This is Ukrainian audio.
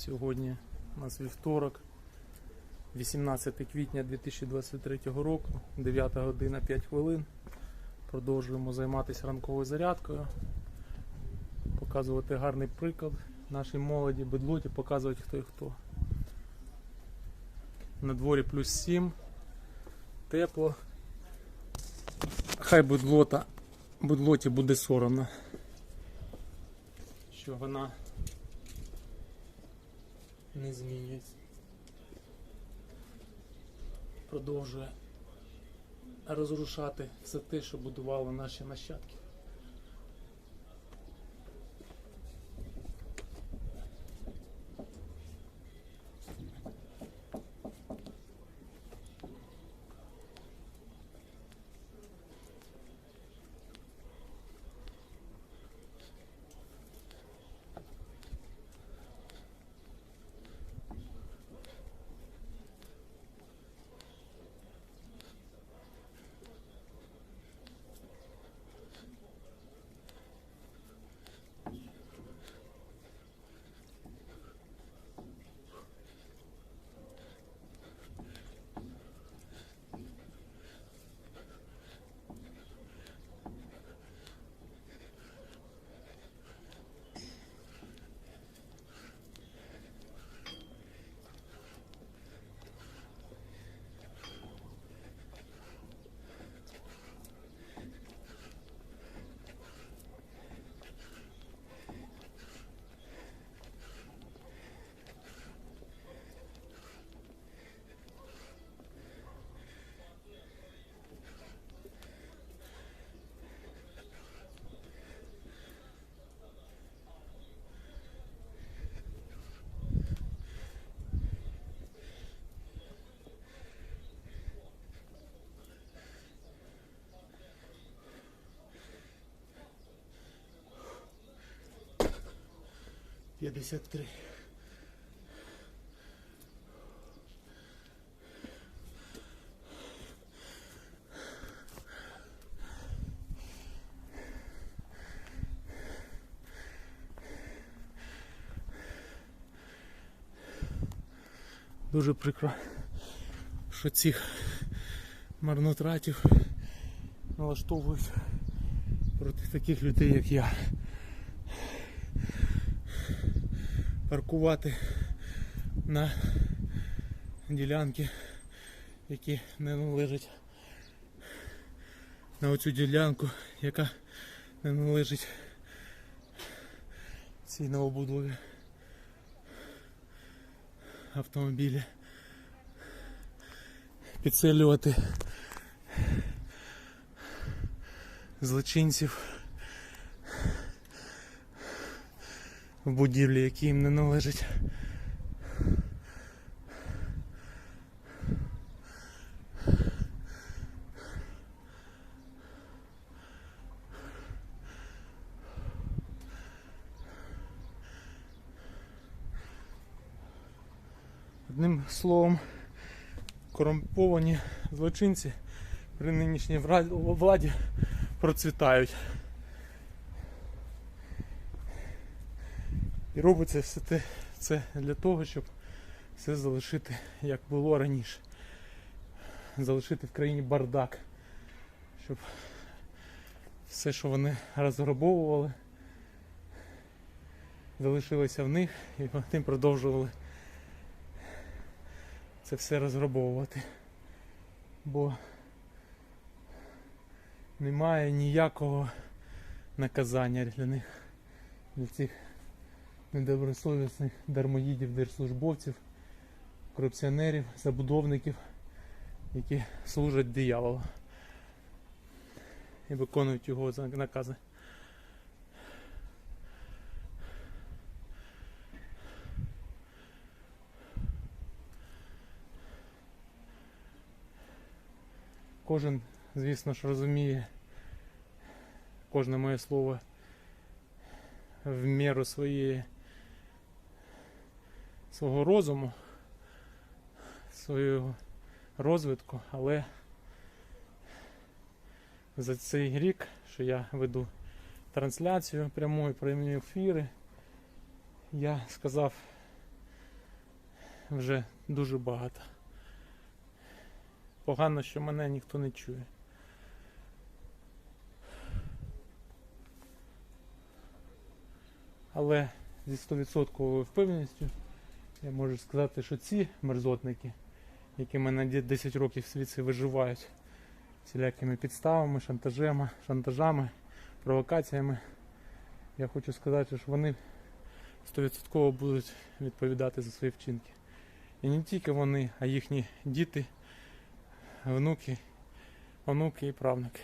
Сьогодні у нас вівторок, 18 квітня 2023 року, 9 година 5 хвилин. Продовжуємо займатися ранковою зарядкою, показувати гарний приклад нашій молоді, бедлоті, показувати хто і хто. На дворі плюс 7, тепло. Хай бедлота, бедлоті буде соромно, що вона не змінюється. Продовжує розрушати все те, що будували наші нащадки. П'ятдесят три. Дуже прикро, що цих марнотратів налаштовують проти таких людей, як я. Паркувати на ділянки, які не належать на оцю ділянку, яка не належить цій новобудові автомобілі. Підселювати злочинців в будівлі, які їм не належать. Одним словом, корумповані злочинці при нинішній владі процвітають. І робиться все те, це для того, щоб все залишити як було раніше. Залишити в країні бардак. Щоб все, що вони розграбовували, залишилося в них і вони продовжували це все розграбовувати. Бо немає ніякого наказання для них, для цих недобросовісних дармоїдів, держслужбовців, корупціонерів, забудовників, які служать дияволу і виконують його накази. Кожен, звісно ж, розуміє кожне моє слово в міру своєї свого розуму, свого розвитку, але за цей рік, що я веду трансляцію прямої прямі ефіри, я сказав вже дуже багато. Погано, що мене ніхто не чує. Але зі 100% впевненістю я можу сказати, що ці мерзотники, які мене 10 років звідси виживають всілякими підставами, шантажами, шантажами, провокаціями, я хочу сказати, що вони 100% будуть відповідати за свої вчинки. І не тільки вони, а їхні діти, внуки, онуки і правнуки.